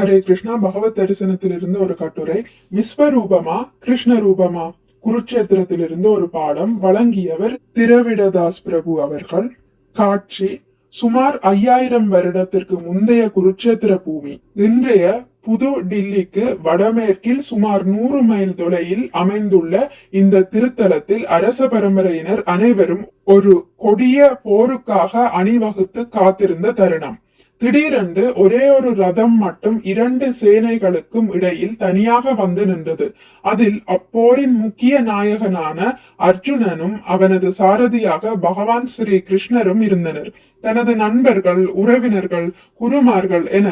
ஹரே கிருஷ்ணா பகவத் தரிசனத்திலிருந்து ஒரு கட்டுரை. விஸ்வரூபமா கிருஷ்ண ரூபமா குருட்சேத்திரத்திலிருந்து ஒரு பாடம் வழங்கியவர் திரவிடதாஸ் பிரபு அவர்கள். காட்சி சுமார் ஐயாயிரம் வருடத்திற்கு முந்தைய குருட்சேத்திர பூமி. இன்றைய புது டில்லிக்கு வடமேற்கில் சுமார் நூறு மைல் தொலையில் அமைந்துள்ள இந்த திருத்தலத்தில் அரச பரம்பரையினர் அனைவரும் ஒரு கொடிய போருக்காக அணிவகுத்து காத்திருந்த தருணம். திடீரென்று ஒரே ஒரு ரதம் மட்டும் இரண்டு சேனைகளுக்கும் இடையில் தனியாக வந்து நின்றது. அதில் அப்போரின் முக்கிய நாயகனான அர்ஜுனனும் அவனது சாரதியாக பகவான் ஸ்ரீ கிருஷ்ணரும் இருந்தனர். தனது நண்பர்கள் உறவினர்கள் குருமார்கள் என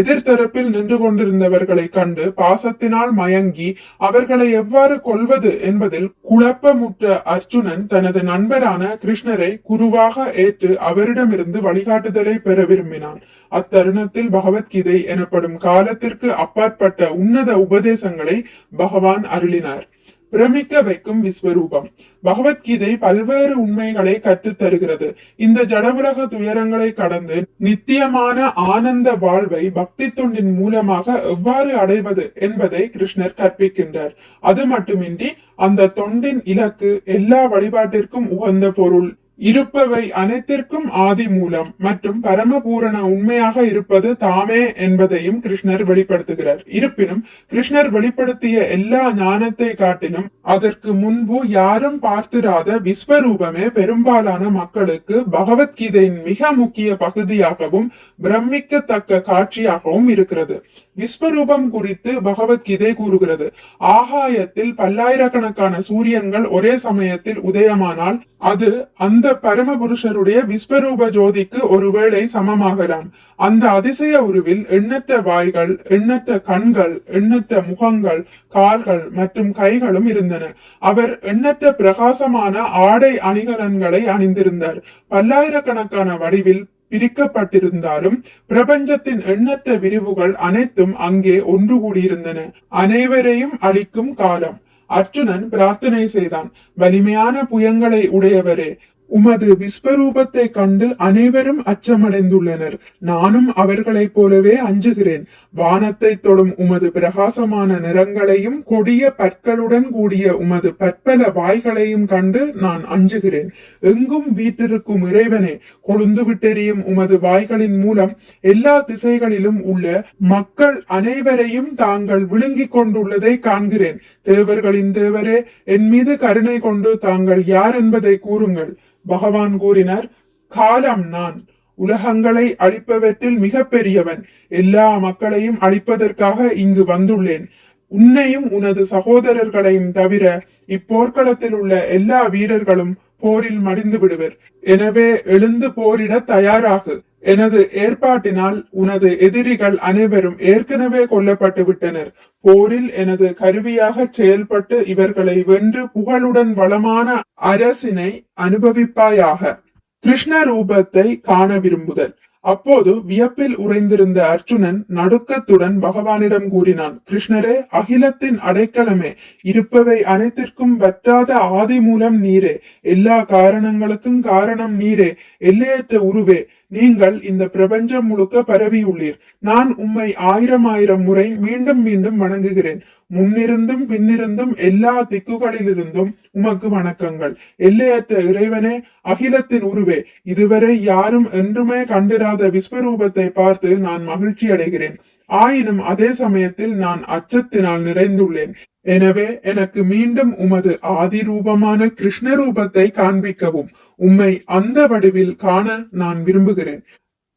எதிர்த்தரப்பில் நின்று கொண்டிருந்தவர்களை கண்டு பாசத்தினால் மயங்கி அவர்களை எவ்வாறு கொள்வது என்பதில் குழப்பமுற்ற அர்ஜுனன் தனது நண்பரான கிருஷ்ணரை குருவாக ஏற்று அவரிடமிருந்து வழிகாட்டுதலை பெற விரும்பினான். அத்தருணத்தில் பகவத்கீதை எனப்படும் காலத்திற்கு அப்பாற்பட்ட உன்னத உபதேசங்களை பகவான் அருளினார். பிரமிக்க வைக்கும் விஸ்வரூபம். பகவத்கீதை பல்வேறு உண்மைகளை கற்றுத்தருகிறது. இந்த ஜடவுலக துயரங்களை கடந்து நித்தியமான ஆனந்த வாழ்வை பக்தி தொண்டின் மூலமாக எவ்வாறு அடைவது என்பதை கிருஷ்ணர் கற்பிக்கின்றார். அது மட்டுமின்றி அந்த தொண்டின் இலக்கு எல்லா வழிபாட்டிற்கும் உகந்த பொருள் இருப்பவை அனைத்திற்கும் ஆதி மூலம் மற்றும் பரமபூரண உண்மையாக இருப்பது தாமே என்பதையும் கிருஷ்ணர் வெளிப்படுத்துகிறார். இருப்பினும் கிருஷ்ணர் வெளிப்படுத்திய எல்லா ஞானத்தை காட்டிலும் அதற்கு முன்பு யாரும் பார்த்திராத விஸ்வரூபமே பெரும்பாலான மக்களுக்கு பகவத்கீதையின் மிக முக்கிய பகுதியாகவும் பிரமிக்கத்தக்க காட்சியாகவும் இருக்கிறது. விஸ்வரூபம் குறித்து பகவத்கீதை கூறுகிறது. ஆகாயத்தில் பல்லாயிரக்கணக்கான சூரியன்கள் ஒரே சமயத்தில் உதயமானால் அது அந்த பரமபுருஷருடைய விஸ்வரூப ஜோதிக்கு ஒருவேளை சமமாகலாம். அந்த அதிசய உருவில் எண்ணற்ற வாய்கள் எண்ணற்ற கண்கள் எண்ணற்ற முகங்கள் கால்கள் மற்றும் கைகளும் இருந்தன. அவர் எண்ணற்ற பிரகாசமான ஆடை அணிகலன்களை அணிந்திருந்தார். பல்லாயிரக்கணக்கான வடிவில் பிரிக்கப்பட்டிருந்தாலும் பிரபஞ்சத்தின் எண்ணற்ற விரிவுகள் அனைத்தும் அங்கே ஒன்று கூடியிருந்தன. அனைவரையும் அளிக்கும் காலம். அர்ஜுனன் பிரார்த்தனை செய்தான். வலிமையான புயங்களை உடையவரே உமது விஸ்வரூபத்தை கண்டு அனைவரும் அச்சமடைந்துள்ளனர். நானும் அவர்களைப் போலவே அஞ்சுகிறேன். வானத்தை தொடும் உமது பிரகாசமான நிறங்களையும் கொடிய பற்களுடன் கூடிய உமது பற்பல வாய்களையும் கண்டு நான் அஞ்சுகிறேன். எங்கும் வீட்டிருக்கும் இறைவனே கொழுந்து விட்டெறியும் உமது வாய்களின் மூலம் எல்லா திசைகளிலும் உள்ள மக்கள் அனைவரையும் தாங்கள் விழுங்கிக் கொண்டுள்ளதை காண்கிறேன். தேவர்களின் தேவரே என் மீது கருணை கொண்டு தாங்கள் யார் என்பதை கூறுங்கள். பகவான் கூறினார் காலம் நான். உலகங்களை அழிப்பவற்றில் மிக பெரியவன் எல்லா மக்களையும் அழிப்பதற்காக இங்கு வந்துள்ளேன். உன்னையும் உனது சகோதரர்களையும் தவிர இப்போர்க்களத்தில் உள்ள எல்லா வீரர்களும் போரில் மடிந்து விடுவர் எனவே எழுந்து போரிட தயாராகு. எனது ஏற்பாட்டினால் உனது எதிரிகள் அனைவரும் ஏற்கனவே கொல்லப்பட்டு விட்டனர். போரில் எனது கருவியாக செயல்பட்டு இவர்களை வென்று புகழுடன் வளமான அரசினை அனுபவிப்பாயாக. கிருஷ்ண ரூபத்தை காண விரும்புதல். அப்போது வியப்பில் உறைந்திருந்த அர்ஜுனன் நடுக்கத்துடன் பகவானிடம் கூறினான் கிருஷ்ணரே அகிலத்தின் அடைக்கலமே. இருப்பவை அனைத்திற்கும் வற்றாத ஆதி மூலம் நீரே. எல்லா காரணங்களுக்கும் காரணம் நீரே. எல்லையற்ற உருவே. நீங்கள் இந்த பிரபஞ்சம் முழுக்க பரவியுள்ளீர். நான் உம்மை ஆயிரம் ஆயிரம் முறை மீண்டும் மீண்டும் வணங்குகிறேன். முன்னிருந்தும் பின்னிருந்தும் எல்லா திக்குகளிலிருந்தும் உமக்கு வணக்கங்கள். எல்லையற்ற இறைவனே அகிலத்தின் உருவே இதுவரை யாரும் என்றுமே கண்டிராத விஸ்வரூபத்தை பார்த்து நான் மகிழ்ச்சி அடைகிறேன் ஆயினும் அதே சமயத்தில் நான் அச்சத்தினால் நிறைந்துள்ளேன். எனவே எனக்கு மீண்டும் உமது ஆதி ரூபமான கிருஷ்ண ரூபத்தை காண்பிக்கவும். உம்மை அந்த வடிவில் காண நான் விரும்புகிறேன்.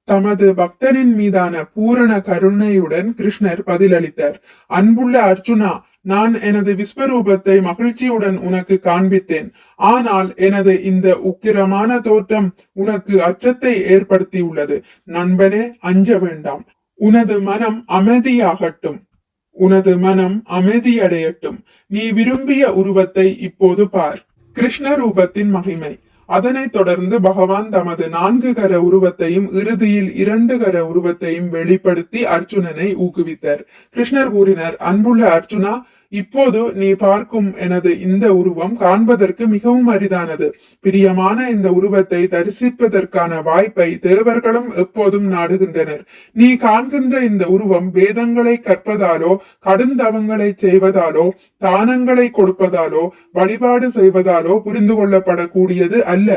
தமது பக்தனின் மீதான பூரண கருணையுடன் கிருஷ்ணர் பதிலளித்தார். அன்புள்ள அர்ஜுனா நான் எனது விஸ்வரூபத்தை மகிழ்ச்சியுடன் உனக்கு காண்பித்தேன். ஆனால் எனது இந்த உக்கிரமான தோற்றம் உனக்கு அச்சத்தை ஏற்படுத்தியுள்ளது. நண்பனே அஞ்ச வேண்டாம். உனது மனம் அமைதியாகட்டும். உனது மனம் அமைதியடையட்டும். நீ விரும்பிய உருவத்தை இப்போது பார். கிருஷ்ண ரூபத்தின் மகிமை. அதனைத் தொடர்ந்து பகவான் தமது நான்கு கர உருவத்தையும் இறுதியில் இரண்டு கர உருவத்தையும் வெளிப்படுத்தி அர்ஜுனனை ஊக்குவித்தார். கிருஷ்ணர் கூறினார் அன்புள்ள அர்ஜுனா இப்போது நீ பார்க்கும் எனது இந்த உருவம் காண்பதற்கு மிகவும் அரிதானது. பிரியமான இந்த உருவத்தை தரிசிப்பதற்கான வாய்ப்பை தேவர்களும் எப்போதும் நாடுகின்றனர். நீ காண்கின்ற இந்த உருவம் வேதங்களை கற்பதாலோ கடுந்தவங்களை செய்வதாலோ தானங்களை கொடுப்பதாலோ வழிபாடு செய்வதாலோ புரிந்து கொள்ளப்படக்கூடியது அல்ல.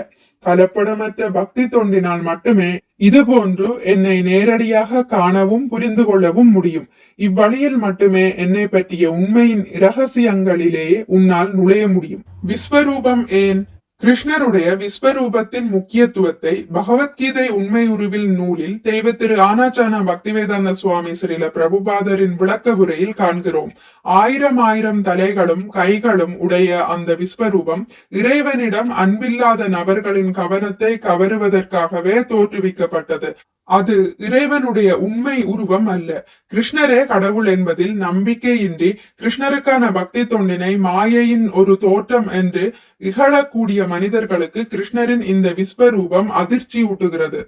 கலப்படமற்ற பக்தி தொண்டினால் மட்டுமே இதுபோன்று என்னை நேரடியாக காணவும் புரிந்து கொள்ளவும் முடியும். இவ்வழியில் மட்டுமே என்னை பற்றிய உண்மையின் இரகசியங்களிலேயே உன்னால் நுழைய முடியும். விஸ்வரூபம் ஏன்? கிருஷ்ணருடைய விஸ்வரூபத்தின் முக்கியத்துவத்தை பகவத்கீதை உண்மை உருவில் நூலில் தெய்வ திரு ஆனாச்சானா பக்திவேதாந்த சுவாமி ஸ்ரீல பிரபுபாதரின் விளக்க உரையில் காண்கிறோம். ஆயிரம் ஆயிரம் தலைகளும் கைகளும் உடைய அந்த விஸ்வரூபம் இறைவனிடம் அன்பில்லாத நபர்களின் கவனத்தை கவருவதற்காகவே தோற்றுவிக்கப்பட்டது. அது இறைவனுடைய உண்மை உருவம் அல்ல. கிருஷ்ணரே கடவுள் என்பதில் நம்பிக்கையின்றி கிருஷ்ணருக்கான பக்தி தொண்டினை மாயையின் ஒரு தோற்றம் என்று இகழக்கூடிய மனிதர்களுக்கு கிருஷ்ணரின் இந்த விஸ்வரூபம் அதிர்ச்சி ஊட்டுகிறது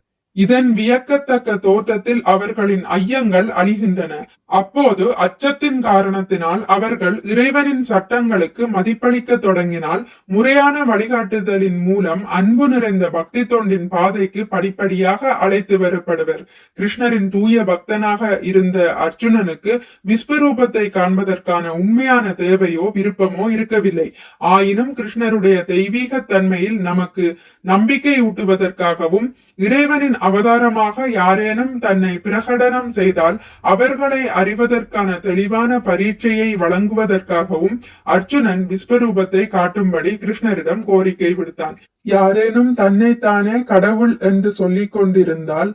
இதன் வியக்கத்தக்க தோற்றத்தில் அவர்களின் ஐயங்கள் அழிகின்றன. அப்போது அச்சத்தின் காரணத்தினால் அவர்கள் இறைவனின் சட்டங்களுக்கு மதிப்பளிக்க தொடங்கினால் முறையான வழிகாட்டுதலின் மூலம் அன்பு நிறைந்த பக்தி தொண்டின் பாதைக்கு படிப்படியாக அழைத்து வரப்படுவர். கிருஷ்ணரின் தூய பக்தனாக இருந்த அர்ஜுனனுக்கு விஸ்வரூபத்தை காண்பதற்கான உண்மையான தேவையோ விருப்பமோ இருக்கவில்லை. ஆயினும் கிருஷ்ணருடைய தெய்வீக தன்மையில் நமக்கு நம்பிக்கை ஊட்டுவதற்காகவும் இறைவனின் அவதாரமாக யாரேனும் தன்னை பிரகடனம் செய்தால் அவர்களை அறிவதற்கான தெளிவான பரீட்சையை வழங்குவதற்காகவும் அர்ஜுனன் விஸ்வரூபத்தை காட்டும்படி கிருஷ்ணரிடம் கோரிக்கை விடுத்தான். யாரேனும் தன்னைத்தானே கடவுள் என்று சொல்லிக் கொண்டிருந்தால்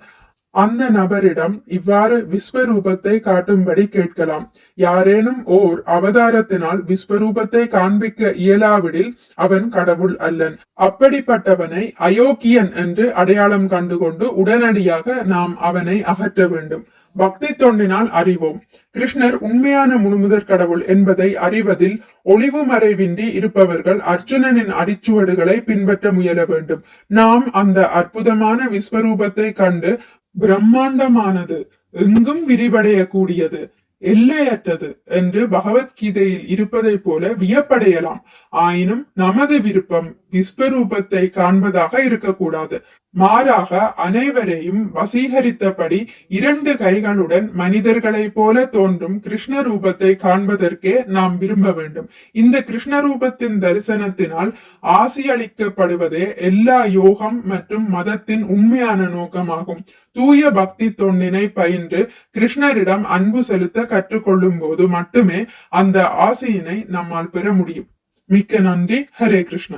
அந்த நபரிடம் இவ்வாறு விஸ்வரூபத்தை காட்டும்படி கேட்கலாம். யாரேனும் ஓர் அவதாரத்தினால் விஸ்வரூபத்தை காண்பிக்க இயலாவிடில் அவன் கடவுள் அல்லன். அப்படிப்பட்டவனை அயோக்கியன் என்று அடையாளம் கண்டுகொண்டு உடனடியாக நாம் அவனை அகற்ற வேண்டும். பக்தி தொண்டினால் அறிவோம். கிருஷ்ணர் உண்மையான முழுமுதற் கடவுள் என்பதை அறிவதில் ஒளிவு மறைவின்றி இருப்பவர்கள் அர்ஜுனனின் அடிச்சுவடுகளை பின்பற்ற முயல வேண்டும். நாம் அந்த அற்புதமான விஸ்வரூபத்தை கண்டு பிரம்மாண்டமானது எங்கும் விரிவடையக்கூடியது எல்லையற்றது என்று பகவத்கீதையில் இருப்பதைப் போல வியப்படையலாம். ஆயினும் நமது விருப்பம் விஸ்வரூபத்தை காண்பதாக இருக்கக்கூடாது. மாறாக அனைவரையும் வசீகரித்தபடி இரண்டு கைகளுடன் மனிதர்களைப் போல தோன்றும் கிருஷ்ண ரூபத்தை காண்பதற்கே நாம் விரும்ப வேண்டும். இந்த கிருஷ்ண ரூபத்தின் தரிசனத்தினால் ஆசியளிக்கப்படுவதே எல்லா யோகம் மற்றும் மதத்தின் உண்மையான நோக்கமாகும். தூய பக்தி தொண்டினை பயின்று கிருஷ்ணரிடம் அன்பு செலுத்த கற்றுக்கொள்ளும் போது மட்டுமே அந்த ஆசையினை நம்மால் பெற முடியும். மிக்க நன்றி. ஹரே கிருஷ்ணா.